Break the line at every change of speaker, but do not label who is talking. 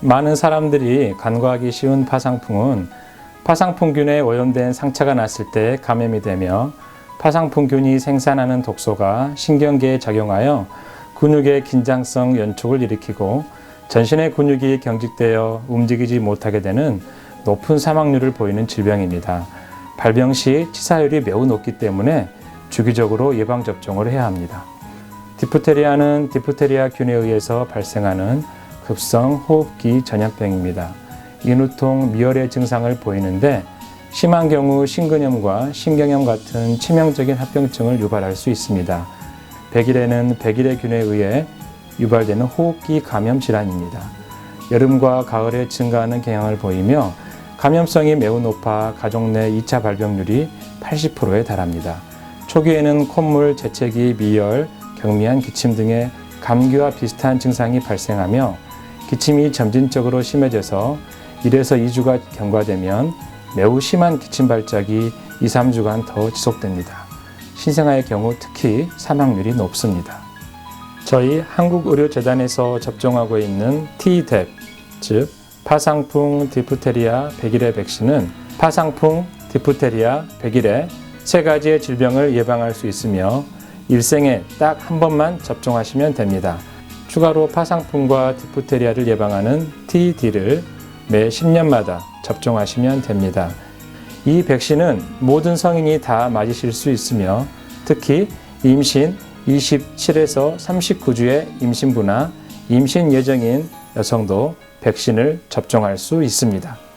많은 사람들이 간과하기 쉬운 파상풍은 파상풍균에 오염된 상처가 났을 때 감염이 되며 파상풍균이 생산하는 독소가 신경계에 작용하여 근육의 긴장성 연촉을 일으키고 전신의 근육이 경직되어 움직이지 못하게 되는 높은 사망률을 보이는 질병입니다. 발병 시 치사율이 매우 높기 때문에 주기적으로 예방 접종을 해야 합니다. 디프테리아는 디프테리아 균에 의해서 발생하는 급성 호흡기 전염병입니다. 인후통, 미열의 증상을 보이는데 심한 경우 심근염과 신경염 같은 치명적인 합병증을 유발할 수 있습니다. 백일에는 백일의 균에 의해 유발되는 호흡기 감염 질환입니다. 여름과 가을에 증가하는 경향을 보이며 감염성이 매우 높아 가족 내 2차 발병률이 80%에 달합니다. 초기에는 콧물, 재채기, 미열, 경미한 기침 등의 감기와 비슷한 증상이 발생하며 기침이 점진적으로 심해져서 1에서 2주가 경과되면 매우 심한 기침 발작이 2, 3주간 더 지속됩니다. 신생아의 경우 특히 사망률이 높습니다. 저희 한국의료재단에서 접종하고 있는 Tdep, 즉 파상풍 디프테리아 백일의 백신은 파상풍 디프테리아 백일의 세 가지의 질병을 예방할 수 있으며 일생에 딱 한 번만 접종하시면 됩니다. 추가로 파상풍과 디프테리아를 예방하는 TD를 매 10년마다 접종하시면 됩니다. 이 백신은 모든 성인이 다 맞으실 수 있으며 특히 임신 27에서 39주의 임신부나 임신 예정인 여성도 백신을 접종할 수 있습니다.